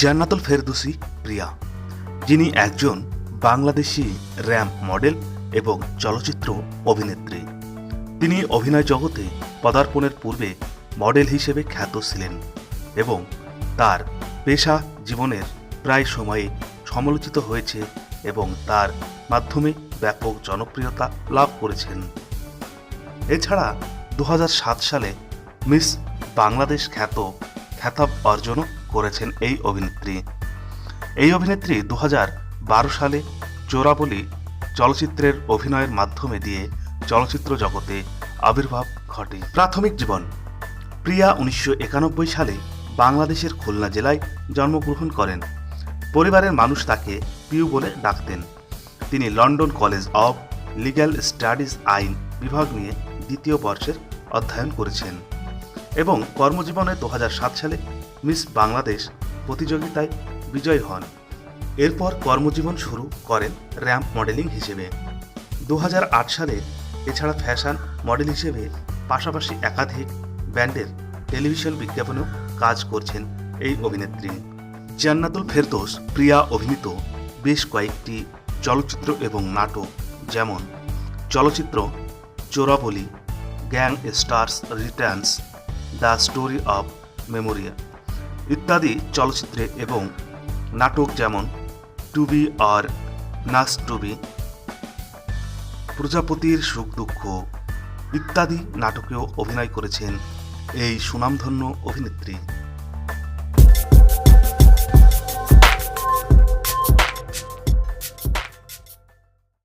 জান্নাতুল ফেরদুসি প্রিয়া, যিনি একজন Bangladeshi ramp model এবং চলচ্চিত্র অভিনেত্রী। তিনি অভিনয় জগতে পদার্পণের পূর্বে মডেল হিসেবে খ্যাত ছিলেন এবং তার পেশা জীবনের প্রায় সময়ে সমালোচিত হয়েছে এবং তার মাধ্যমে ব্যাপক জনপ্রিয়তা লাভ করেছেন। এছাড়া দু হাজার সাত সালে মিস বাংলাদেশ খ্যাত খ্যাতাব অর্জনও করেছেন এই অভিনেত্রী। এই অভিনেত্রী দু হাজার বারো সালে চোরাবলি চলচ্চিত্রের অভিনয়ের মাধ্যমে দিয়ে চলচ্চিত্র জগতে আবির্ভাব ঘটে। প্রাথমিক জীবন, প্রিয়া উনিশশো একানব্বই সালে বাংলাদেশের খুলনা জেলায় জন্মগ্রহণ করেন। পরিবারের মানুষ তাকে পিউ বলে ডাকতেন। তিনি London College of Legal Studies আইন বিভাগ নিয়ে দ্বিতীয় বর্ষের অধ্যয়ন করেছেন। এবং কর্মজীবনে দু হাজার সাত সালে মিস বাংলাদেশ প্রতিযোগিতায় বিজয়ী হন। এরপর কর্মজীবন শুরু করেন র্যাম্প মডেলিং হিসেবে। দু হাজার আট সালে এছাড়া ফ্যাশন মডেল হিসেবে পাশাপাশি একাধিক ব্যান্ডের টেলিভিশন বিজ্ঞাপনেও কাজ করছেন এই অভিনেত্রী। জান্নাতুল ফেরদোস, প্রিয়া অভিনীত বেশ কয়েকটি চলচ্চিত্র এবং নাটক যেমন চলচ্চিত্র Chorabali, Gang Stars Returns the Story of Memoria ইত্যাদি চলচ্চিত্রে এবং নাটক যেমন টু বি আর নাস টু বি, প্রজাপতির সুখ দুঃখ ইত্যাদি নাটকেও অভিনয় করেছেন এই সুনামধন্য অভিনেত্রী।